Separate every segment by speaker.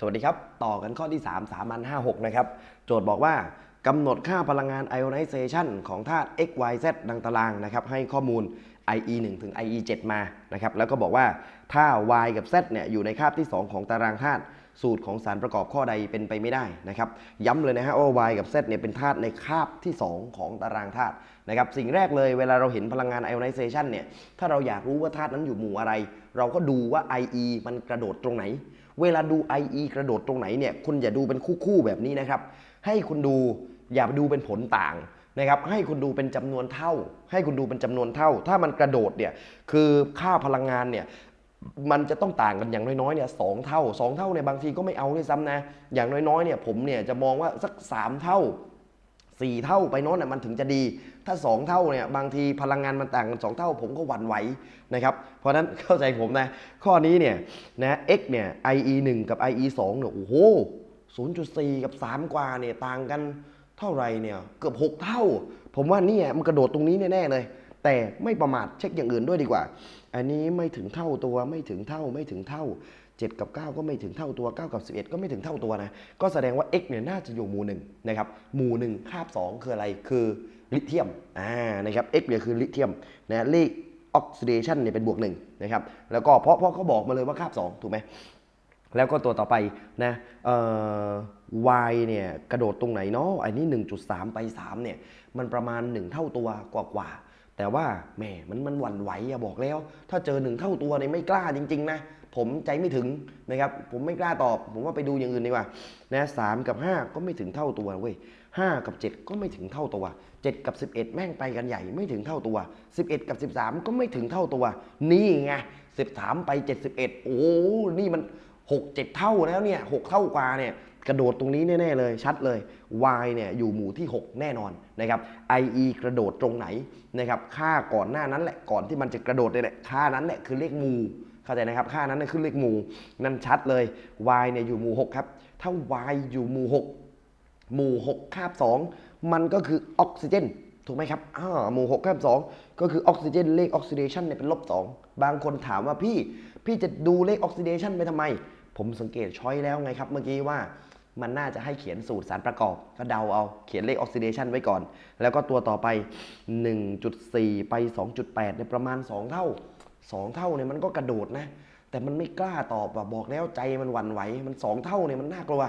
Speaker 1: สวัสดีครับ ต่อกันข้อที่ 3 3 5 6 นะครับ โจทย์บอกว่ากำหนดค่าพลังงาน ionization ของธาตุ x y z ดังตารางนะครับ ให้ข้อมูล IE 1 ถึง IE 7 มานะครับ แล้วก็บอกว่าถ้า y กับ z เนี่ยอยู่ในคาบที่ 2 ของตารางธาตุสูตรของสารประกอบข้อใดเป็นไปไม่ได้นะครับ ย้ำเลยนะฮะว่า y กับ z เนี่ยเป็นธาตุในคาบที่ 2 ของตารางธาตุนะครับ สิ่งแรกเลยเวลาเราเห็นพลังงาน ionization เนี่ยถ้าเราอยากรู้ว่าธาตุนั้นอยู่หมู่อะไร เราก็ดูว่า IE มันกระโดดตรงไหน เวลาดู IE กระโดดตรงไหนเนี่ยคุณอย่าดูเป็นคู่ๆแบบนี้นะครับ ให้คุณดูอย่าดูเป็นผลต่างนะครับให้คุณดูเป็นจำนวนเท่า ให้คุณดูเป็นจำนวนเท่า ถ้ามันกระโดดเนี่ยคือค่าพลังงานเนี่ยมันจะต้องต่างกันอย่างน้อยๆเนี่ยสองเท่าสองเท่าเนี่ยบางทีก็ไม่เอาด้วยซ้ำนะอย่างน้อยๆเนี่ยผมเนี่ยจะมองว่าสักสามเท่า สี่เท่าไปโน้นน่ะมันถึงจะดี ถ้า 2 เท่าเนี่ยบางทีพลังงานมันต่างกัน2เท่าผมก็หวั่นไหวนะครับเพราะนั้นเข้าใจผมนะ ข้อนี้เนี่ยนะ x เนี่ย ie 1 กับ ie 2เนี่ยโอ้โห0.4 กับ 3 กว่าเนี่ยต่างกันเท่าไรเนี่ยเกือบ 6 เท่า ผมว่าเนี่ยมันกระโดดตรงนี้แน่ๆเลย แต่ไม่ประมาทเช็คอย่างอื่นด้วยดีกว่า อันนี้ไม่ถึงเท่าตัวไม่ถึงเท่าไม่ถึงเท่า 7 กับ 9 ก็ไม่ถึงเท่าตัว 9 กับ 11 ก็ไม่ถึงเท่าตัวนะ ก็แสดงว่า x เนี่ยน่าจะอยู่หมู่หนึ่งนะครับหมู่หนึ่งคาบ 2 คืออะไรคือลิเธียมอ่านะครับ x เนี่ยคือลิเธียมนะเลขออกซิเดชันเนี่ยเป็นบวกหนึ่งนะครับแล้วก็เพราะเพราะเขาบอกมาเลยว่าคาบ 2 ถูกไหมแล้วก็ตัวต่อไปนะเอ่อ y เนี่ยกระโดดตรงไหนเนาะอันนี้ 1.3 ไป 3 เนี่ยมันประมาณ 1 เท่าตัวกว่าๆ แต่ว่าแหมมันมันหวั่นไหวอะบอกแล้ว ถ้าเจอ1เท่าตัวเนี่ยไม่กล้าจริง ๆ นะ ผมใจไม่ถึงนะครับ ผมไม่กล้าตอบ ผมว่าไปดูอย่างอื่นดีกว่านะสามกับ 5 ก็ไม่ถึงเท่าตัวเว้ย5กับ 7 ก็ไม่ถึงเท่าตัว 7 กับ 11 แม่งไปกันใหญ่ไม่ถึงเท่าตัว 11 กับ 13 ก็ไม่ถึงเท่าตัว นี่ไง13 ไป 71 โอ้นี่มัน 6 7 เท่าแล้วเนี่ย6เท่ากว่าเนี่ย กระโดดตรงนี้แน่ๆเลยชัดเลย y เนี่ยอยู่หมู่ที่ 6 แน่นอนนะครับ ie กระโดดตรงไหนนะครับค่าก่อนหน้านั้นแหละก่อนที่มันจะกระโดดเนี่ยแหละค่านั้นแหละคือเลขหมู่เข้าใจนะครับค่านั้นคือเลขหมู่นั่นชัดเลย y เนี่ยอยู่หมู่ 6 ครับ ถ้า y อยู่หมู่ 6 หมู่ 6 คาบ 2 มันก็คือออกซิเจนถูกไหมครับอ่าหมู่6คาบ 2 ก็คือออกซิเจนเลขออกซิเดชันเนี่ยเป็นลบ 2 บางคนถามว่าพี่ พี่จะดูเลขออกซิเดชันไปทำไม ผมสังเกตช้อยแล้วไงครับเมื่อกี้ว่า มันน่าจะให้เขียนสูตรสารประกอบ ก็เดาเอาเขียนเลขออกซิเดชันไว้ก่อน แล้วก็ตัวต่อไป 1.4 ไป 2.8เนี่ยประมาณ 2 เท่า 2 เท่าเนี่ยมันก็กระโดดนะ แต่มันไม่กล้าตอบอะบอกแล้วใจมันหวั่นไหวมัน 2 เท่าเนี่ยมันน่ากลัว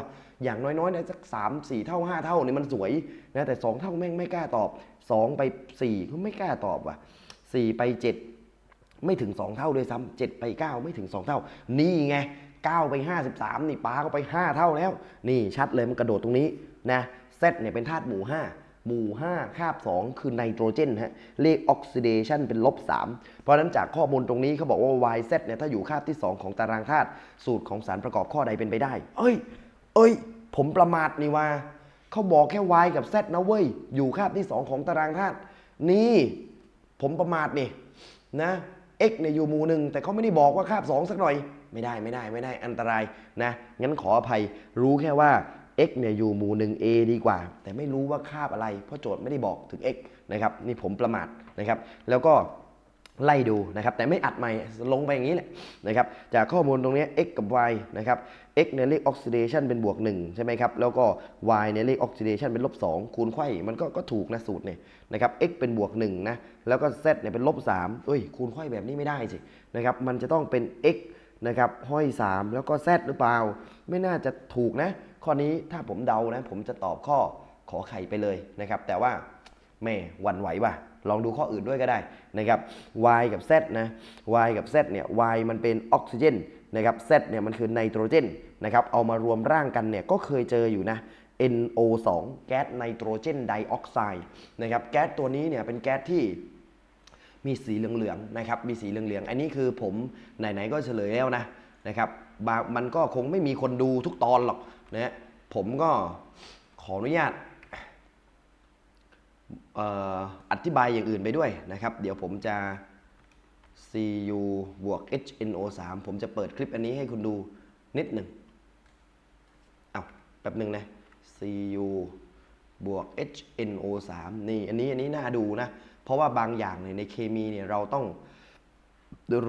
Speaker 1: อย่างน้อยๆเนี่ยสัก3 4 เท่า 5 เท่าเนี่ยมันสวยนะแต่ 2 เท่าแม่งไม่กล้าตอบ 2 ไป 4 ก็ไม่กล้าตอบว่ะ4ไป 7 ไม่ถึง 2 เท่าด้วยซ้ำ7ไป 9 ไม่ถึง 2 เท่า นี่ไง 9 ไป 53 นี่ป้าก็ไป 5 เท่าแล้ว นี่ชัดเลยมันกระโดดตรงนี้นะเซตเนี่ยเป็นธาตุหมู่ 5 หมู่ 5 คาบ 2 คือไนโตรเจนฮะเลขออกซิเดชันเป็นลบ 3 เพราะฉะนั้นจากข้อมูลตรงนี้เขาบอกว่า YZ เนี่ยถ้าอยู่คาบที่ 2 ของตารางธาตุสูตรของสารประกอบข้อใดเป็นไปได้ เอ้ย เอ้ย ผมประมาทนี่ว่าเขาบอกแค่ Y กับ Z นะเว้ย อยู่คาบที่ 2 ของตารางธาตุนี่ ผมประมาทนี่นะ x เนี่ยอยู่หมู่หนึ่งแต่เขาไม่ได้บอกว่าคาบ 2 สักหน่อย ไม่ได้ไม่ได้ไม่ได้อันตรายนะงั้นขออภัยรู้แค่ว่า x เนี่ยอยู่หมู่หนึ่ง a ดีกว่า แต่ไม่รู้ว่าคาบอะไร เพราะโจทย์ไม่ได้บอกถึง x นะครับนี่ผมประมาทนะครับ แล้วก็ ไล่ดูนะครับแต่ไม่อัดใหม่ลงไปอย่างนี้แหละนะครับจากข้อมูลตรงนี้ x กับ y นะครับ x เนี่ยเลขออกซิเดชันเป็นบวก 1 ใช่ไหมครับ แล้วก็ y เนี่ยเลขออกซิเดชันเป็นลบ 2 คูณไขว้มันก็ก็ถูกนะสูตรเนี่ยนะครับ x เป็นบวก1นะแล้วก็ z เนี่ยเป็นลบ3เอ้ยคูณไขว้แบบนี้ไม่ได้สินะครับมันจะต้องเป็น x นะครับห้อย 3 แล้วก็ z หรือเปล่า ไม่น่าจะถูกนะ ข้อนี้ถ้าผมเดานะผมจะตอบข้อขอไข่ไปเลยนะครับแต่ว่า แม่หวั่นไหวว่ะลองดูข้ออื่นด้วยก็ได้นะครับ y กับ z นะ y กับ z เนี่ย y มันเป็นออกซิเจนนะครับ z เนี่ยมันคือไนโตรเจนนะครับเอามารวมร่างกันเนี่ยก็เคยเจออยู่นะ NO2 แก๊สไนโตรเจนไดออกไซด์นะครับแก๊สตัวนี้เนี่ยเป็นแก๊สที่มีสีเหลืองๆนะครับมีสีเหลืองๆ อันนี้คือผมไหนๆก็เฉลยแล้วนะนะครับบางมันก็คงไม่มีคนดูทุกตอนหรอกนะฮะผมก็ขออนุญาต อธิบายอย่างอื่นไปด้วยนะครับ เดี๋ยวผมจะ Cu บวก HNO3 ผมจะเปิดคลิปอันนี้ให้คุณดูนิดหนึ่งเอาแป๊บหนึ่งนะ Cu บวก HNO3 นี่อันนี้อันนี้น่าดูนะ เพราะว่าบางอย่างเนี่ยในเคมีเนี่ยเราต้อง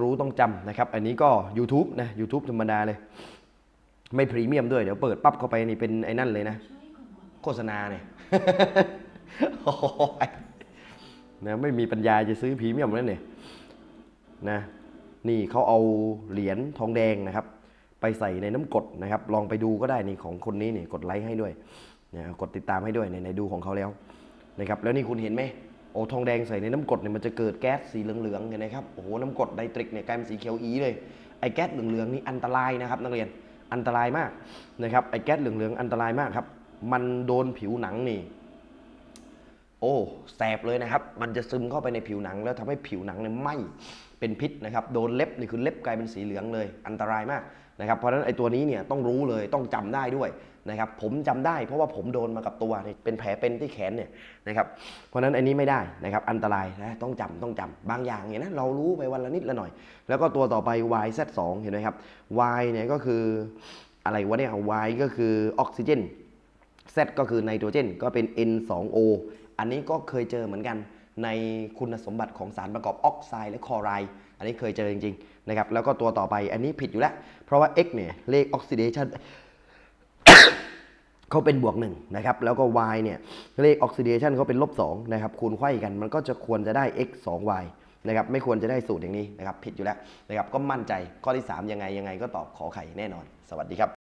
Speaker 1: รู้ต้องจำนะครับ อันนี้ก็ YouTube นะ YouTube ธรรมดาเลย ไม่พรีเมียมด้วย เดี๋ยวเปิดปั๊บเข้าไปนี่เป็นไอ้นั่นเลยนะ โฆษณาเนี่ย นะไม่มีปัญญาจะซื้อพรีเมียมแล้วเนี่ยนะนี่เขาเอาเหรียญทองแดงนะครับ ไปใส่ในน้ำกรดนะครับ ลองไปดูก็ได้นี่ของคนนี้นี่กดไลค์ให้ด้วยนะกดติดตามให้ด้วยในในดูของเขาแล้วนะครับแล้วนี่คุณเห็นไหมโอ้ทองแดงใส่ในน้ำกรดเนี่ยมันจะเกิดแก๊สสีเหลืองๆเห็นไหมครับโอ้โหน้ำกรดไดตริกเนี่ยกลายเป็นสีเขียวอีเลยไอ้แก๊สเหลืองๆนี่อันตรายนะครับนักเรียนอันตรายมากนะครับไอ้แก๊สเหลืองๆอันตรายมากครับ มันโดนผิวหนังนี่ โอ้แสบเลยนะครับ มันจะซึมเข้าไปในผิวหนัง แล้วทำให้ผิวหนังเนี่ยไหม้เป็นพิษนะครับ โดนเล็บนี่คือเล็บกลายเป็นสีเหลืองเลย อันตรายมากนะครับ เพราะฉะนั้นไอ้ตัวนี้เนี่ยต้องรู้เลยต้องจำได้ด้วยนะครับ ผมจำได้เพราะว่าผมโดนมากับตัวนี่เป็นแผลเป็นที่แขนเนี่ยนะครับ เพราะฉะนั้นอันนี้ไม่ได้นะครับอันตรายนะต้องจำต้องจำบางอย่างเนี่ยนะเรารู้ไปวันละนิดละหน่อย แล้วก็ตัวต่อไป YZ2 เห็นไหมครับ Y เนี่ยก็คืออะไรวะเนี่ย Y ก็คือออกซิเจน Z ก็คือไนโตรเจน ก็เป็น N2O อันนี้ก็เคยเจอเหมือนกันในคุณสมบัติของสารประกอบออกไซด์และคอไรอันนี้เคยเจอจริงๆนะครับแล้วก็ตัวต่อไปอันนี้ผิดอยู่แล้ว เพราะว่า X เนี่ยเลขออกซิเดชันเขาเป็นบวกหนึ่งนะครับแล้วก็ y เนี่ยเลขออกซิเดชันเขาเป็นลบ2นะครับคูณไขว้กันมันก็จะควรจะได้ x 2 y นะครับไม่ควรจะได้สูตรอย่างนี้นะครับผิดอยู่แล้วนะครับก็มั่นใจข้อที่ 3 ยังไงยังไงก็ตอบขอไข่แน่นอน สวัสดีครับ